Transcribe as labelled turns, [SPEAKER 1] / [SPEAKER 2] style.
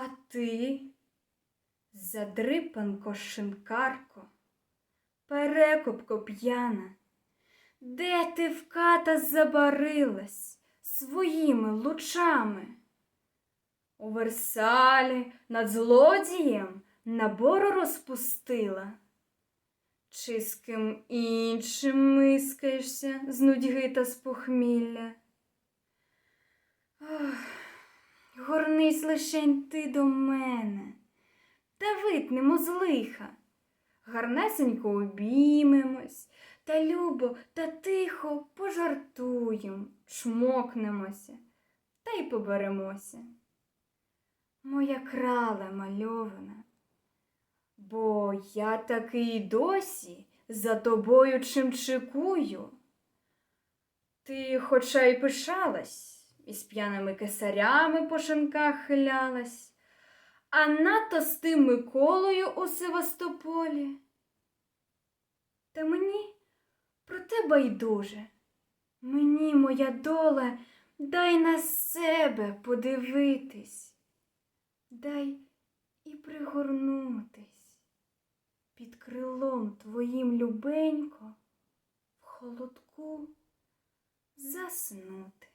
[SPEAKER 1] А ти, задрипанко шинкарко, перекопко п'яна, де ти в ката забарилась своїми лучами? У Версалі над злодієм набору розпустила? Чи з ким іншим мискаєшся з нудьги та з похмілля? Ох, горнись лишень ти до мене, та витнемо з лиха, гарнесенько обіймемось, та любо та тихо пожартуєм, чмокнемося. Та й поберемося. Моя крале мальована, бо я таки й досі за тобою чимчикую. Ти хоча й пишалась, і з п'яними кесарями по шинках хилялась, а надто з тим Миколою у Севастополі. Та мені про те байдуже. Мені, моя доле, дай на себе подивитись, дай і пригорнутись під крилом твоїм любенько в холодку заснути.